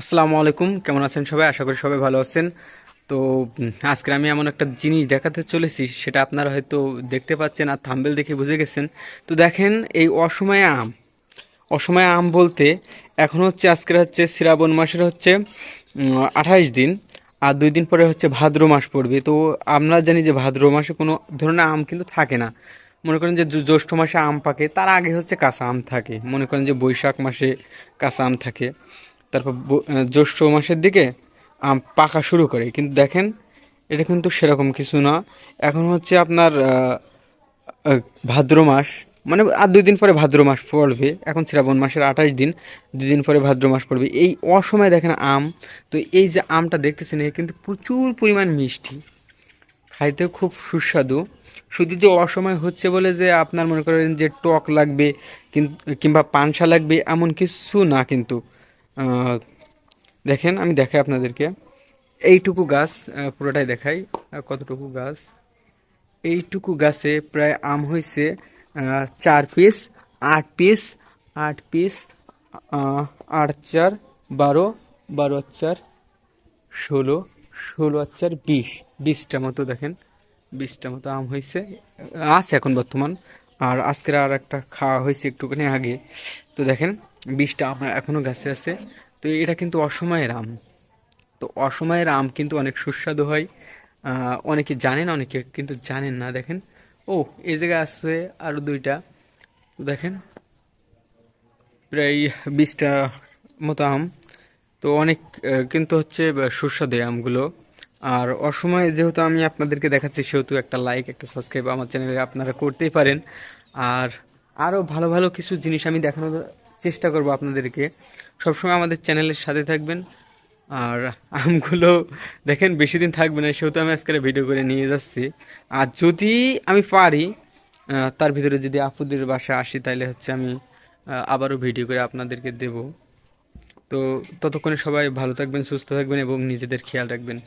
আসসালামু আলাইকুম। কেমন আছেন সবাই? আশা করি সবাই ভালো আছেন। তো আজকে আমি এমন একটা জিনিস দেখাতে চলেছি, সেটা আপনারা হয়তো দেখতে পাচ্ছেন আর থাম্বেল দেখে বুঝে গেছেন। তো দেখেন, এই অসময়ে আম। অসময়ে আম বলতে এখন হচ্ছে আজকের হচ্ছে শ্রাবণ মাসের হচ্ছে আঠাইশ দিন, আর দুই দিন পরে হচ্ছে ভাদ্র মাস পড়বে। তো আমরা জানি যে ভাদ্র মাসে কোনো ধরনের আম কিন্তু থাকে না। মনে করেন যে জ্যৈষ্ঠ মাসে আম পাকে, তার আগে হচ্ছে কাঁচা আম থাকে। মনে করেন যে বৈশাখ মাসে কাঁচা আম থাকে। তারপর জ্যৈষ্ঠ মাসের দিকে আম পাকা শুরু করে। কিন্তু দেখেন, এটা কিন্তু সেরকম কিছু না। এখন হচ্ছে আপনার ভাদ্র মাস মানে আর দুই দিন পরে ভাদ্র মাস পড়বে। এখন শ্রাবণ মাসের আঠাশ দিন, দুই দিন পরে ভাদ্র মাস পড়বে। এই অসময়ে দেখেন আম, তো এই যে আমটা দেখতেছেন এ কিন্তু প্রচুর পরিমাণ মিষ্টি। খাইতে খুব সুস্বাদু। শুধু যে অসময় হচ্ছে বলে যে আপনার মনে করেন যে টক লাগবে কিংবা পানসা লাগবে, এমন কিছু না কিন্তু। দেখেন, আমি দেখাই আপনাদেরকে। এইটুকু গাছ পুরোটাই দেখাই কতটুকু গাছ। এইটুকু গাছে প্রায় আম হয়েছে চার পিস আট পিস আট পিস আট চার, বারো বারো চার, ষোলো ষোলো চার, বিশ। বিশটা মতো দেখেন, বিশটা মতো আম হয়েছে আছে এখন বর্তমান। আর আজকের আর একটা খাওয়া হয়েছে একটুখানি আগে। তো দেখেন, বিষটা আম এখনও গাছে আছে। তো এটা কিন্তু অসময়ের আম। তো অসময়ের আম কিন্তু অনেক সুস্বাদু হয়। অনেকে জানেন অনেকে কিন্তু জানেন না, দেখেন। ও এই জায়গায় আছে আরও দুইটা। তো দেখেন, প্রায় বিশটা মতো আম। তো অনেক কিন্তু হচ্ছে সুস্বাদু আমগুলো। আর অসময়ে যেহেতু আমি আপনাদেরকে দেখাচ্ছি, সেহেতু একটা লাইক একটা সাবস্ক্রাইব আমার চ্যানেলে আপনারা করতেই পারেন। আর আরও ভালো ভালো কিছু জিনিস আমি দেখানোর চেষ্টা করব আপনাদেরকে। সবসময় আমাদের চ্যানেলের সাথে থাকবেন। আর আমগুলো দেখেন, বেশি দিন থাকবে না, সেহেতু আমি আজকে ভিডিও করে নিয়ে যাচ্ছি। আর যদি আমি পারি তার ভিতরে যদি আপুদের বাসা আসি তাহলে হচ্ছে আমি আবারও ভিডিও করে আপনাদেরকে দেব। তো ততক্ষণে সবাই ভালো থাকবেন, সুস্থ থাকবেন এবং নিজেদের খেয়াল রাখবেন।